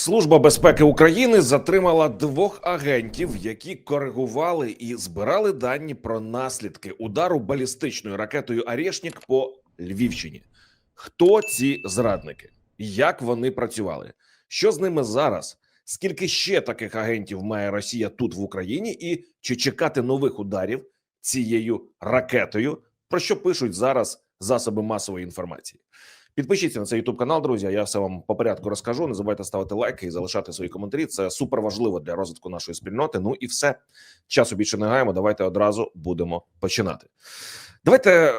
Служба безпеки України затримала двох агентів, які коригували і збирали дані про наслідки удару балістичною ракетою «Арєшнік» по Львівщині. Хто ці зрадники? Як вони працювали? Що з ними зараз? Скільки ще таких агентів має Росія тут в Україні? І чи чекати нових ударів цією ракетою? Про що пишуть зараз засоби масової інформації? Підпишіться на цей YouTube канал, друзі. Я все вам по порядку розкажу. Не забувайте ставити лайки і залишати свої коментарі. Це супер важливо для розвитку нашої спільноти. Ну і все часу більше не гаємо. Давайте одразу будемо починати. Давайте е,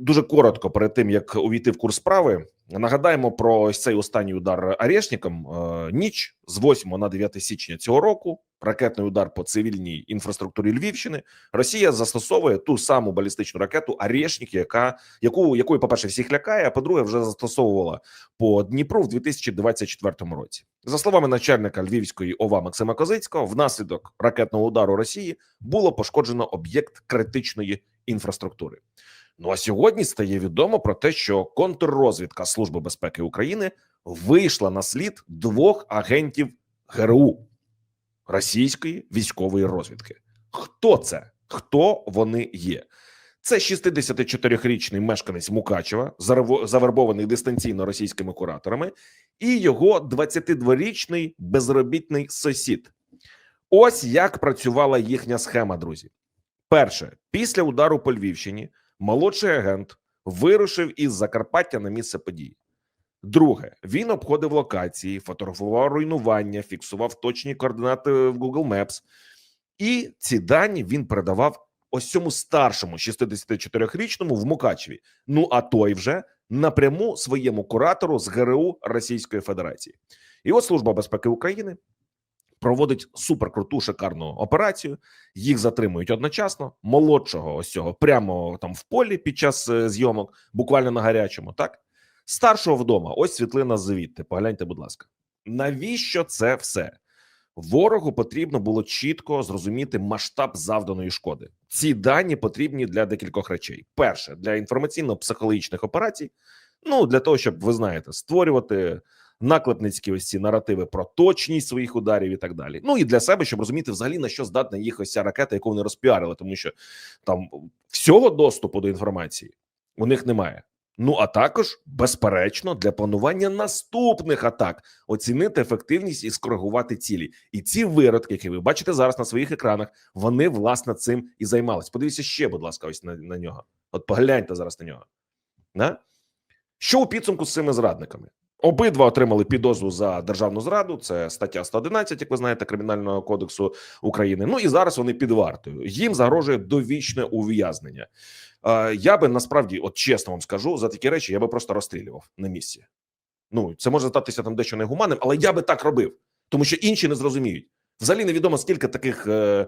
дуже коротко перед тим як увійти в курс справи. Нагадаємо про ось цей останній удар Арєшніком. Е, Ніч з 8 на 9 січня цього року. Ракетний удар по цивільній інфраструктурі Львівщини. Росія застосовує ту саму балістичну ракету Арєшнік, яка яку якою, по перше, всіх лякає. А по-друге, вже застосовувала по Дніпру в 2024 році. За словами начальника Львівської ОВА Максима Козицького, внаслідок ракетного удару Росії було пошкоджено об'єкт критичної інфраструктури. Ну а сьогодні стає відомо про те, що контррозвідка Служби безпеки України вийшла на слід двох агентів ГРУ російської військової розвідки. Хто це? Хто вони є? Це 64-річний мешканець Мукачева, завербований дистанційно російськими кураторами, і його 22-річний безробітний сусід. Ось як працювала їхня схема, друзі. Перше, після удару по Львівщині молодший агент вирушив із Закарпаття на місце події. Друге, він обходив локації, фотографував руйнування, фіксував точні координати в Google Maps. І ці дані він передавав ось цьому старшому 64-річному в Мукачеві. Ну а той вже напряму своєму куратору з ГРУ Російської Федерації. І от Служба безпеки України проводить суперкруту шикарну операцію. Їх затримують одночасно. Молодшого ось цього прямо там в полі під час е, зйомок, буквально на гарячому. Так старшого вдома. Ось світлина звідти. Погляньте, будь ласка, навіщо це все? Ворогу потрібно було чітко зрозуміти масштаб завданої шкоди. Ці дані потрібні для декількох речей: перше для інформаційно-психологічних операцій. Ну для того, щоб ви знаєте, створювати наклепницькі ось ці наративи про точність своїх ударів і так далі. Ну і для себе, щоб розуміти взагалі на що здатна їх ось ця ракета, яку вони розпіарили, тому що там всього доступу до інформації у них немає. Ну а також, безперечно, для планування наступних атак оцінити ефективність і скоригувати цілі. І ці виродки, які ви бачите зараз на своїх екранах, вони власне цим і займались. Подивіться ще, будь ласка, ось на, на нього. От погляньте зараз на нього. Да? Що у підсумку з цими зрадниками? Обидва отримали підозру за державну зраду. Це стаття 111, як ви знаєте, кримінального кодексу України. Ну і зараз вони під вартою. Їм загрожує довічне ув'язнення. Е, Я би насправді, от чесно вам скажу, за такі речі я би просто розстрілював на місці. Ну це може здатися там дещо негуманним, але я би так робив, тому що інші не зрозуміють. Взагалі невідомо скільки таких е, е,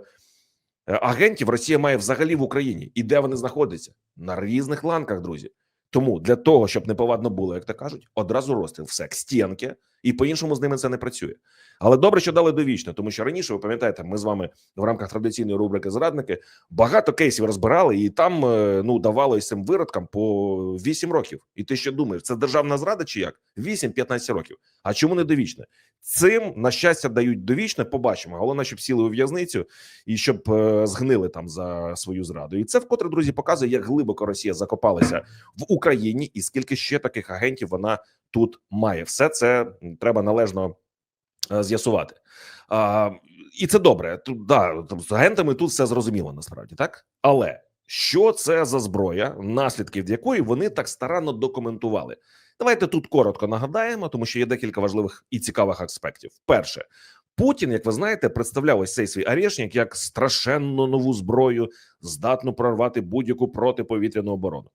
агентів Росія має взагалі в Україні і де вони знаходяться на різних ланках, друзі. Тому для того, щоб неповадно було, як то кажуть, одразу розстріл все к стінки, і по-іншому з ними це не працює. Але добре, що дали довічно, тому що раніше ви пам'ятаєте, ми з вами в рамках традиційної рубрики Зрадники багато кейсів розбирали, і там е, ну давалося цим виродкам по 8 років. І ти ще думаєш, це державна зрада чи як? 8-15 років. А чому не довічне? Цим на щастя дають довічне. Побачимо. Головне, щоб сіли у в'язницю і щоб е, згнили там за свою зраду. І це вкотре друзі показує, як глибоко Росія закопалася в Україні, і скільки ще таких агентів вона тут має. Все це треба належно е, з'ясувати. І це добре. Тут да з агентами тут все зрозуміло насправді, так але що це за зброя, наслідки від якої вони так старанно документували? Давайте тут коротко нагадаємо, тому що є декілька важливих і цікавих аспектів. Перше, Путін, як ви знаєте, представляв ось цей свій арешник як страшенну нову зброю, здатну прорвати будь-яку протиповітряну оборону.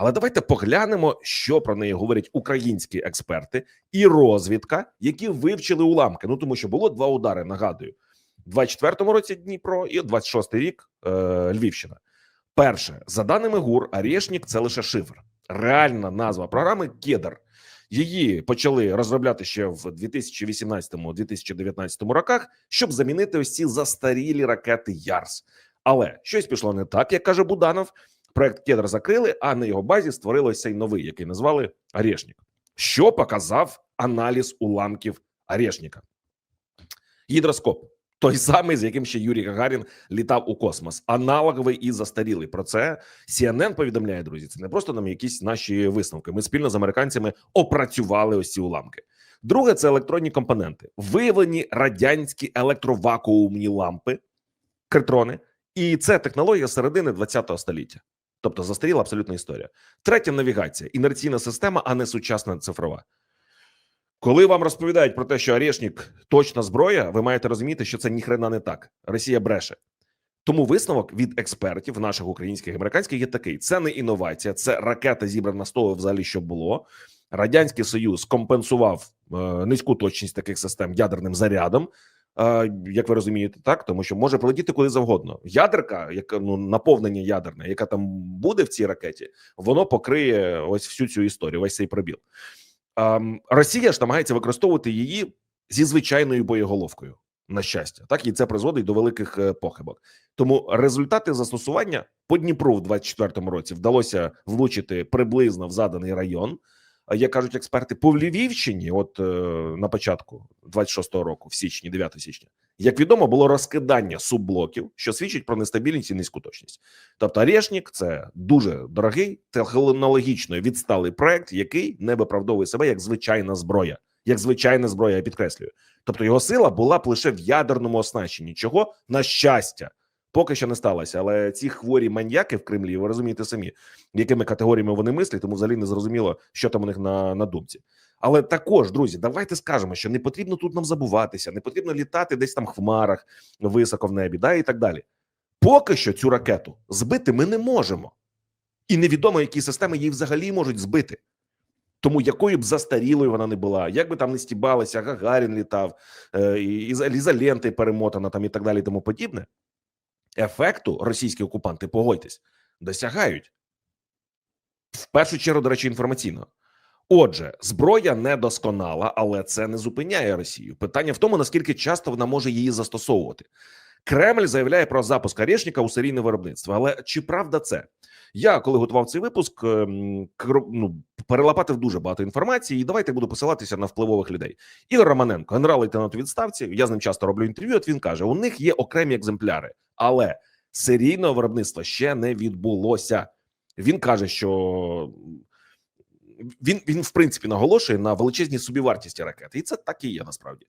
Але давайте поглянемо, що про неї говорять українські експерти і розвідка, які вивчили уламки. Ну тому що було два удари. Нагадую, в 24-му році Дніпро і 26-й рік е, Львівщина. Перше, за даними ГУР, Арєшнік це лише шифр. Реальна назва програми Кедр. Її почали розробляти ще в 2018-2019 роках, щоб замінити ось ці застарілі ракети Ярс. Але щось пішло не так, як каже Буданов. Проект Кедр закрили, а на його базі створили ось цей новий, який назвали Арєшнік. Що показав аналіз уламків Арєшніка? Гідроскоп. Той самий, з яким ще Юрій Гагарін літав у космос, аналоговий і застарілий. Про це CNN повідомляє, друзі. Це не просто нам якісь наші висновки. Ми спільно з американцями опрацювали ось ці уламки. Друге, це електронні компоненти, виявлені радянські електровакуумні лампи, критрони, і це технологія середини 20-го століття. Тобто застаріла абсолютна історія. Третя навігація, інерційна система, а не сучасна цифрова. Коли вам розповідають про те, що Орешник точна зброя, ви маєте розуміти, що це ніхрена не так. Росія бреше. Тому висновок від експертів, наших українських і американських, є такий: це не інновація, це ракета зібрана з того, взагалі, що було. Радянський Союз компенсував е, низьку точність таких систем ядерним зарядом. Як ви розумієте, так тому що може прилетіти коли завгодно. Ядерка, яка ну наповнення ядерне, яка там буде в цій ракеті, воно покриє ось всю цю історію, весь цей пробіл. Росія ж намагається використовувати її зі звичайною боєголовкою. На щастя, так і це призводить до великих е, похибок. Тому результати застосування по Дніпру в 24-му році вдалося влучити приблизно в заданий район. Як кажуть експерти, по Львівщині, от е, на початку 26-го року, в січні, 9 січня, як відомо, було розкидання субблоків, що свідчить про нестабільність і низьку точність. Тобто, Орешник – це дуже дорогий технологічно відсталий проект, який не виправдовує себе як звичайна зброя, як звичайна зброя, я підкреслюю. Тобто його сила була б лише в ядерному оснащенні, чого на щастя поки що не сталося. Але ці хворі маньяки в Кремлі, ви розумієте самі, якими категоріями вони мислять, тому взагалі не зрозуміло, що там у них на, на думці. Але також, друзі, давайте скажемо, що не потрібно тут нам забуватися, не потрібно літати десь там в хмарах, високо в небі, да і так далі. Поки що цю ракету збити ми не можемо, і невідомо, які системи її взагалі можуть збити. Тому якою б застарілою вона не була, як би там не стібалася, Гагарін літав, е, і ізоленти перемотана там і так далі, тому подібне. Ефекту російські окупанти, погодьтесь, досягають в першу чергу, до речі, інформаційно. Отже, зброя недосконала, але це не зупиняє Росію. Питання в тому, наскільки часто вона може її застосовувати. Кремль заявляє про запуск Орешника у серійне виробництво. Але чи правда це? Я коли готував цей випуск, ем, ну, перелопатив дуже багато інформації, і давайте буду посилатися на впливових людей. Ігор Романенко, генерал-лейтенант у відставці. Я з ним часто роблю інтерв'ю. От він каже: у них є окремі екземпляри, але серійного виробництва ще не відбулося. Він каже, що він він в принципі наголошує на величезній собівартісті ракети, і це так і є. Насправді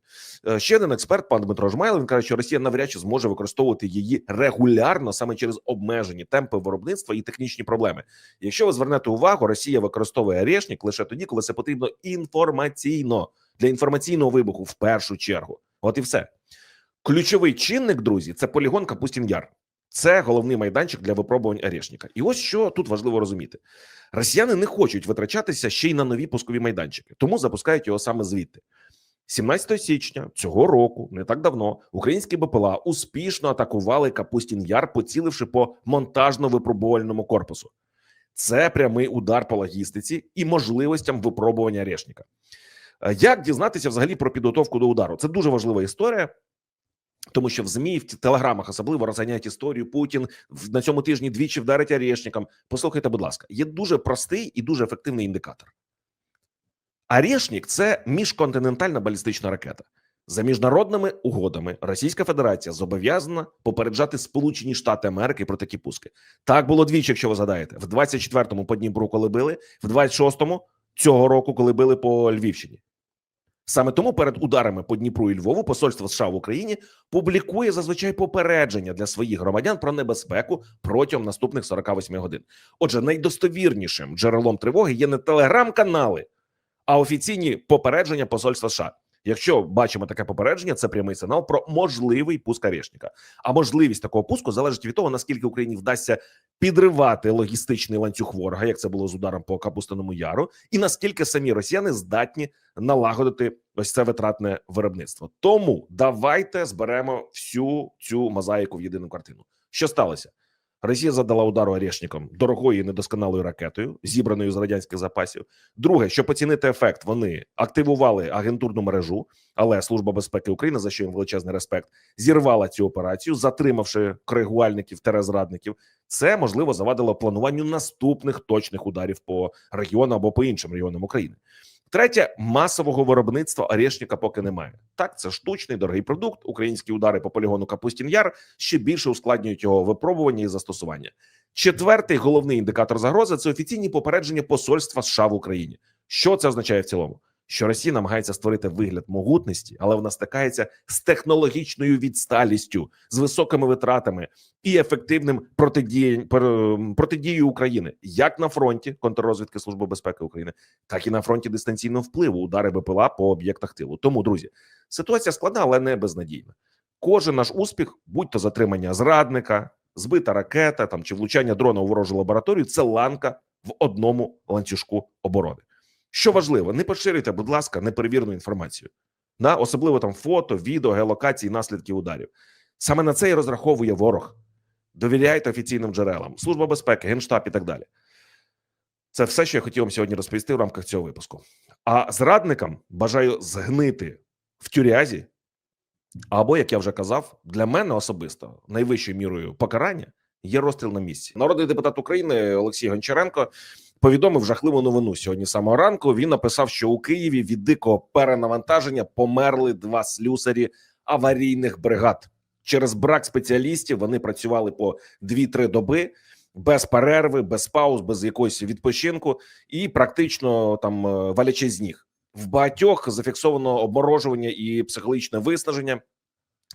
е, ще один експерт, пан Дмитро Жмайло, Він каже, що Росія навряд чи зможе використовувати її регулярно саме через обмежені темпи виробництва і технічні проблеми. Якщо ви звернете увагу, Росія використовує Орешник лише тоді, коли це потрібно інформаційно для інформаційного вибуху в першу чергу. От і все. Ключовий чинник, друзі, це полігон Капустін Яр. Це головний майданчик для випробувань Орешника. І ось що тут важливо розуміти: росіяни не хочуть витрачатися ще й на нові пускові майданчики, тому запускають його саме звідти. 17 січня цього року, не так давно, українські БПЛА успішно атакували Капустін Яр, поціливши по монтажно-випробувальному корпусу. Це прямий удар по логістиці і можливостям випробування Орешника. Е, як дізнатися взагалі про підготовку до удару? Це дуже важлива історія. Тому що в змі в телеграмах особливо розганяють історію Путін на цьому тижні двічі вдарить Орешником. Послухайте, будь ласка, є дуже простий і дуже ефективний індикатор. Орешник – це міжконтинентальна балістична ракета. За міжнародними угодами Російська Федерація зобов'язана попереджати Сполучені Штати Америки про такі пуски. Так було двічі, якщо ви згадаєте, в 24-му по Дніпру, коли били, в 26-му цього року, коли били по Львівщині. Саме тому перед ударами по Дніпру і Львову посольство США в Україні публікує зазвичай попередження для своїх громадян про небезпеку протягом наступних 48 годин. Отже, найдостовірнішим джерелом тривоги є не телеграм-канали, а офіційні попередження посольства США. Якщо бачимо таке попередження, це прямий сигнал про можливий пуск Орешника. А можливість такого пуску залежить від того, наскільки Україні вдасться підривати логістичний ланцюг ворога, як це було з ударом по Капустиному Яру, і наскільки самі росіяни здатні налагодити ось це витратне виробництво. Тому давайте зберемо всю цю мозаїку в єдину картину. Що сталося? Росія задала удару Орешником дорогою і недосконалою ракетою, зібраною з радянських запасів. Друге, щоб оцінити ефект, вони активували агентурну мережу, але служба безпеки України за що їм величезний респект зірвала цю операцію, затримавши коригувальників терезрадників. Це можливо завадило плануванню наступних точних ударів по регіону або по іншим регіонам України. Третє масового виробництва орешника поки немає. Так, це штучний дорогий продукт. Українські удари по полігону Капустін Яр ще більше ускладнюють його випробування і застосування. Четвертий головний індикатор загрози це офіційні попередження посольства США в Україні. Що це означає в цілому? Що Росія намагається створити вигляд могутності, але вона стикається з технологічною відсталістю, з високими витратами і ефективним протидією протидією України як на фронті контррозвідки Служби безпеки України, так і на фронті дистанційного впливу удари БПЛА по об'єктах тилу. Тому, друзі, ситуація складна, але не безнадійна. Кожен наш успіх, будь то затримання зрадника, збита ракета там чи влучання дрона у ворожу лабораторію, це ланка в одному ланцюжку оборони. Що важливо, не поширюйте, будь ласка, неперевірену інформацію на особливо там фото, відео, геолокації, наслідків ударів. Саме на це і розраховує ворог. Довіряйте офіційним джерелам, служба безпеки, генштаб і так далі. Це все, що я хотів вам сьогодні розповісти в рамках цього випуску. А зрадникам бажаю згнити в тюрязі, або, як я вже казав, для мене особисто найвищою мірою покарання є розстріл на місці. Народний депутат України Олексій Гончаренко повідомив жахливу новину сьогодні. Самого ранку він написав, що у Києві від дикого перенавантаження померли два слюсарі аварійних бригад. Через брак спеціалістів вони працювали по 2-3 доби без перерви, без пауз, без якогось відпочинку, і практично там е, валячи з ніг. В багатьох зафіксовано обморожування і психологічне виснаження.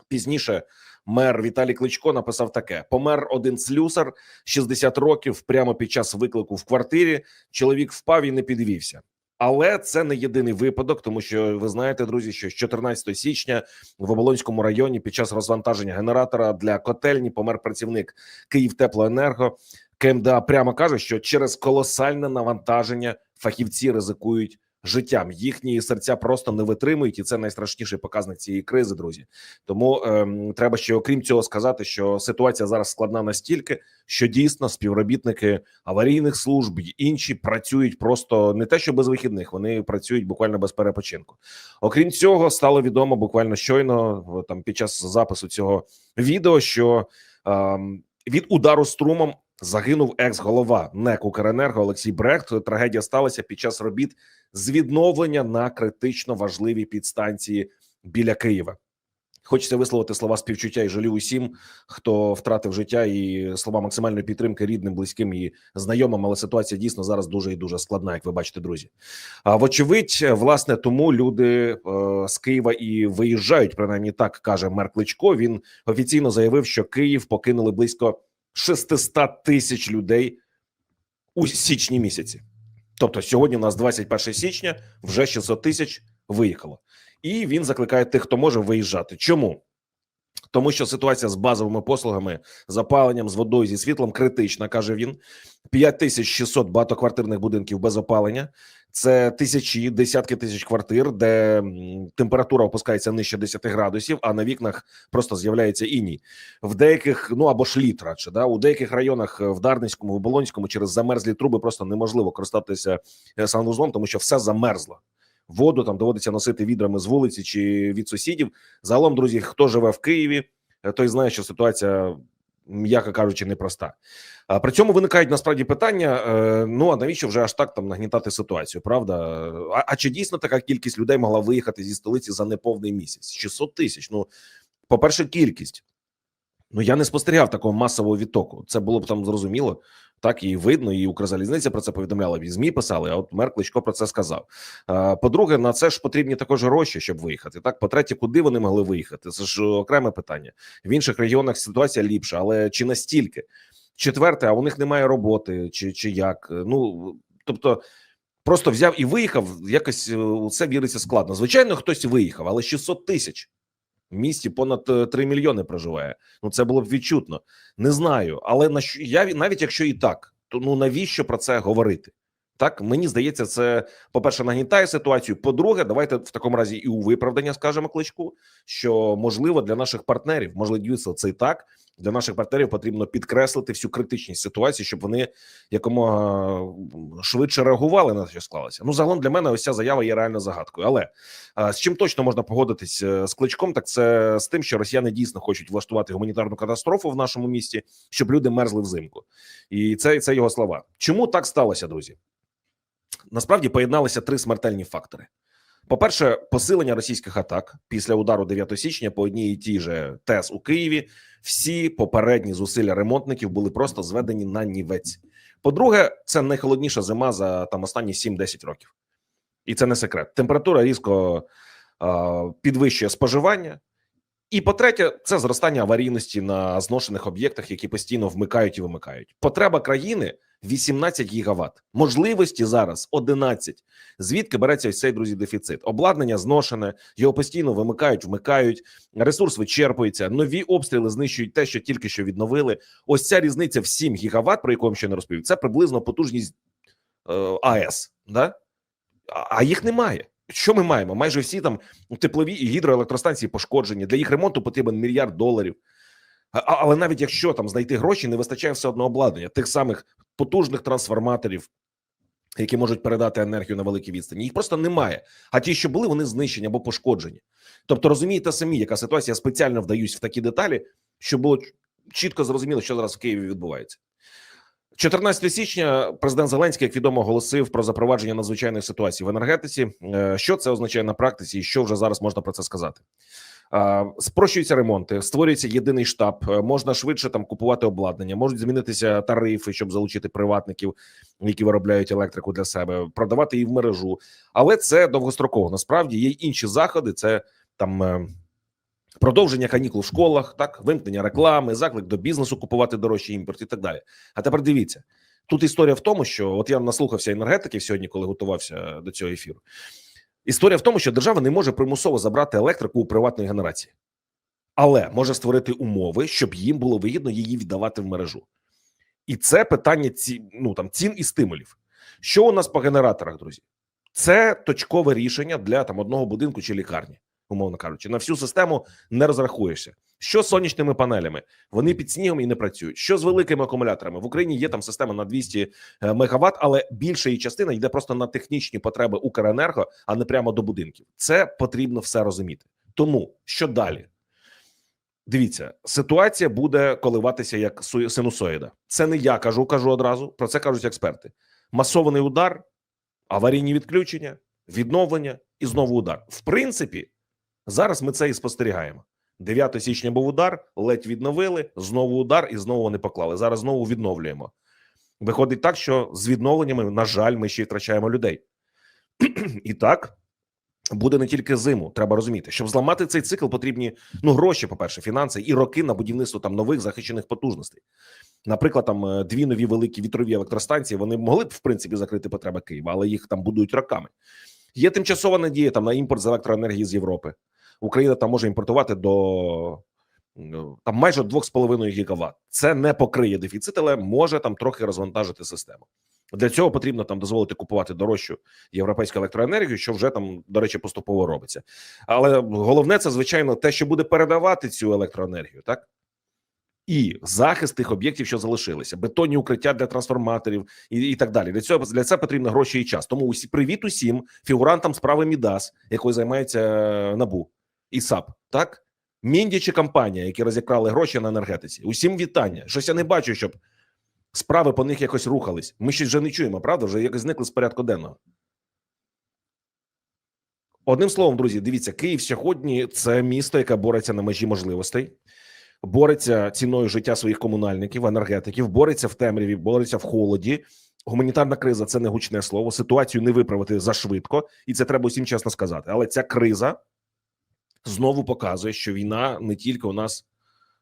Пізніше мер Віталій Кличко написав таке: помер один слюсар 60 років прямо під час виклику в квартирі. Чоловік впав і не підвівся. Але це не єдиний випадок, тому що ви знаєте, друзі, що з 14 січня в Оболонському районі під час розвантаження генератора для котельні помер працівник Київтеплоенерго. КМДА прямо каже, що через колосальне навантаження фахівці ризикують життям. Їхні серця просто не витримують, і це найстрашніший показник цієї кризи, друзі. Тому ем, треба ще окрім цього сказати, що ситуація зараз складна настільки, що дійсно співробітники аварійних служб і інші працюють просто не те, що без вихідних, вони працюють буквально без перепочинку. Окрім цього, стало відомо буквально щойно там під час запису цього відео, що ем, від удару струмом загинув екс-голова НЕК «Укренерго» Олексій Брехт. Трагедія сталася під час робіт з відновлення на критично важливій підстанції біля Києва. Хочеться висловити слова співчуття і жалю усім, хто втратив життя, і слова максимальної підтримки рідним, близьким і знайомим. Але ситуація дійсно зараз дуже і дуже складна, як ви бачите, друзі. А вочевидь, власне, тому люди е, з Києва і виїжджають. Принаймні так каже мер Кличко. Він офіційно заявив, що Київ покинули близько 600 тисяч людей у січні місяці. Тобто, сьогодні у нас 21 січня, вже 600 тисяч виїхало, і він закликає тих, хто може виїжджати. Чому? Тому що ситуація з базовими послугами, запаленням, з водою зі світлом критична, каже він. 5600 багатоквартирних будинків без опалення. Це тисячі, десятки тисяч квартир, де температура опускається нижче 10 градусів, а на вікнах просто з'являється іній. В деяких ну або літ радше, да у деяких районах в Дарницькому, в Болонському через замерзлі труби просто неможливо користатися е, санвузлом, тому що все замерзло. Воду там доводиться носити відрами з вулиці чи від сусідів. Загалом, друзі, хто живе в Києві, е, той знає, що ситуація м'яко кажучи, непроста. А при цьому виникають насправді питання: е, ну а навіщо вже аж так там нагнітати ситуацію? Правда? А, а чи дійсно така кількість людей могла виїхати зі столиці за неповний місяць? 600 тисяч. Ну, по перше, кількість. Ну я не спостерігав такого масового відтоку. Це було б там зрозуміло, так і видно, і Укрзалізниця про це повідомляла. І змі писали. А от мер Кличко про це сказав. По-друге, на це ж потрібні також гроші, щоб виїхати. Так, по третє, куди вони могли виїхати? Це ж окреме питання. В інших регіонах ситуація ліпша, але чи настільки? Четверте, а у них немає роботи, чи чи як? Ну тобто. Просто взяв і виїхав. Якось е, це віриться складно. Звичайно, хтось виїхав, але 600 тисяч в місті понад 3 е, мільйони проживає. Ну це було б відчутно. Не знаю, але на що я навіть якщо і так, то ну навіщо про це говорити? Так мені здається, це по перше нагнітає ситуацію. По-друге, давайте в такому разі і у виправдання скажемо кличку, що можливо для наших партнерів, можливо, це і так для наших партнерів потрібно підкреслити всю критичність ситуації, щоб вони якомога швидше реагували на те, що склалося. Ну загалом для мене ось ця заява є реально загадкою. Але з чим точно можна погодитись е, з кличком, так це з тим, що росіяни дійсно хочуть влаштувати гуманітарну катастрофу в нашому місті, щоб люди мерзли взимку, і це, це його слова. Чому так сталося, друзі? Насправді поєдналися три смертельні фактори. По-перше, посилення російських атак після удару 9 січня по одній і тій же ТЕС у Києві. Всі попередні зусилля ремонтників були просто зведені на нівець. По-друге, це найхолодніша зима за там останні 7-10 років, і це не секрет. Температура різко е, підвищує споживання. І по-третє, це зростання аварійності на зношених об'єктах, які постійно вмикають і вимикають. Потреба країни 18 гігават, можливості зараз 11. Звідки береться ось цей друзі дефіцит? Обладнання зношене, його постійно вимикають, вмикають. Ресурс вичерпується. Нові обстріли знищують те, що тільки що відновили. Ось ця різниця в 7 гігават, про яку я ще не розповів. Це приблизно потужність е, АЕС. Да? А, їх немає. Що ми маємо? Майже всі там теплові і гідроелектростанції пошкоджені. Для їх ремонту потрібен мільярд доларів. Але навіть якщо там знайти гроші, не вистачає все одно обладнання тих самих потужних трансформаторів, які можуть передати енергію на великій відстані. Їх просто немає. А ті, що були, вони знищені або пошкоджені. Тобто, розумієте самі, яка ситуація Я спеціально вдаюсь в такі деталі, щоб було чітко зрозуміло, що зараз в Києві відбувається. 14 січня президент Зеленський, як відомо, оголосив про запровадження надзвичайної ситуації в енергетиці. Е, Що це означає на практиці, і що вже зараз можна про це сказати? Спрощуються ремонти, створюється єдиний штаб. е, Можна швидше там купувати обладнання, можуть змінитися тарифи, щоб залучити приватників, які виробляють електрику для себе, продавати її в мережу. Але це довгостроково. Насправді є інші заходи. Це там. е, Продовження канікул в школах, так вимкнення реклами, заклик до бізнесу купувати дорожчий імпорт і так далі. А тепер дивіться тут історія в тому, що от я наслухався енергетиків сьогодні, коли готувався до цього ефіру. Історія в тому, що держава не може примусово забрати електрику у приватної генерації, але може створити умови, щоб їм було вигідно її віддавати в мережу. І це питання ці, ну, там, цін і стимулів. Що у нас по генераторах, друзі? Це точкове рішення для там одного будинку чи лікарні умовно кажучи, на всю систему не розрахуєшся. Що з сонячними панелями? Вони під снігом і не працюють. Що з великими акумуляторами? В Україні є там система на 200 мегаватт, але більша її частина йде просто на технічні потреби Укренерго, а не прямо до будинків. Це потрібно все розуміти. Тому що далі? Дивіться, ситуація буде коливатися як синусоїда. Це не я кажу, кажу одразу. Про це кажуть експерти. Масований удар, аварійні відключення, відновлення і знову удар. В принципі, Зараз ми це і спостерігаємо. 9 січня був удар, ледь відновили, знову удар і знову не поклали. Зараз знову відновлюємо. Виходить так, що з відновленнями, на жаль, ми ще й втрачаємо людей. І так буде не тільки зиму. Треба розуміти, щоб зламати цей цикл, потрібні ну гроші, по перше, фінанси і роки на будівництво там нових захищених потужностей. Наприклад, там е, дві нові великі вітрові електростанції. Вони могли б в принципі закрити потреби Києва, але їх там будують роками. Є тимчасова надія там на імпорт з електроенергії з Європи. Україна там може імпортувати до ну, там майже 2,5 гігават. Це не покриє дефіцит, але може там трохи розвантажити систему. Для цього потрібно там дозволити купувати дорожчу європейську електроенергію, що вже там, до речі, поступово робиться. Але головне це звичайно те, що буде передавати цю електроенергію, так і захист тих об'єктів, що залишилися, бетонні укриття для трансформаторів і, і так далі. Для цього для це потрібно гроші і час. Тому усі привіт усім фігурантам справи Мідас, якою займається е, набу і САП, так Міндічі компанія, які розікрали гроші на енергетиці. Усім вітання. Щось я не бачу, щоб справи по них якось рухались. Ми ще вже не чуємо, правда? Вже якось зникли з порядку денного. Одним словом, друзі, дивіться, Київ сьогодні це місто, яке бореться на межі можливостей, бореться ціною життя своїх комунальників, енергетиків, бореться в темряві, бореться в холоді. Гуманітарна криза це не гучне слово. Ситуацію не виправити зашвидко, і це треба усім чесно сказати. Але ця криза знову показує, що війна не тільки у нас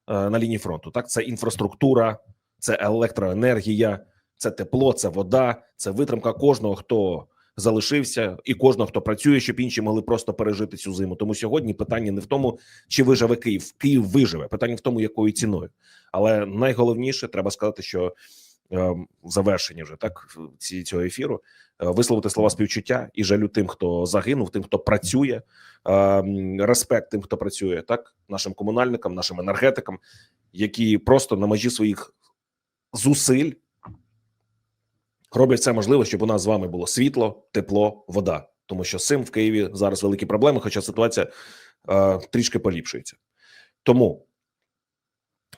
е, на лінії фронту. Так, це інфраструктура, це електроенергія, це тепло, це вода, це витримка кожного, хто залишився, і кожного, хто працює, щоб інші могли просто пережити цю зиму. Тому сьогодні питання не в тому, чи виживе Київ. Київ виживе. Питання в тому, якою ціною. Але найголовніше треба сказати, що завершенні вже так ці цього ефіру е, висловити слова співчуття і жалю тим, хто загинув, тим, хто працює, е, респект тим, хто працює, так нашим комунальникам, нашим енергетикам, які просто на межі своїх зусиль роблять все можливе, щоб у нас з вами було світло, тепло, вода. Тому що з цим в Києві зараз великі проблеми, хоча ситуація е, трішки поліпшується. Тому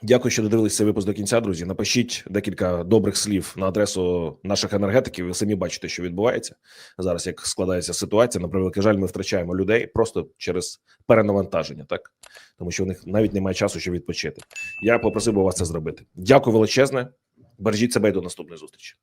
Дякую, що додивилися цей випуск до кінця, друзі. Напишіть декілька добрих слів на адресу наших енергетиків. Ви самі бачите, що відбувається зараз. Як складається ситуація, на превеликий жаль, ми втрачаємо людей просто через перенавантаження, так тому що у них навіть немає часу, щоб відпочити. Я попросив би вас це зробити. Дякую величезне. Бережіть себе і до наступної зустрічі.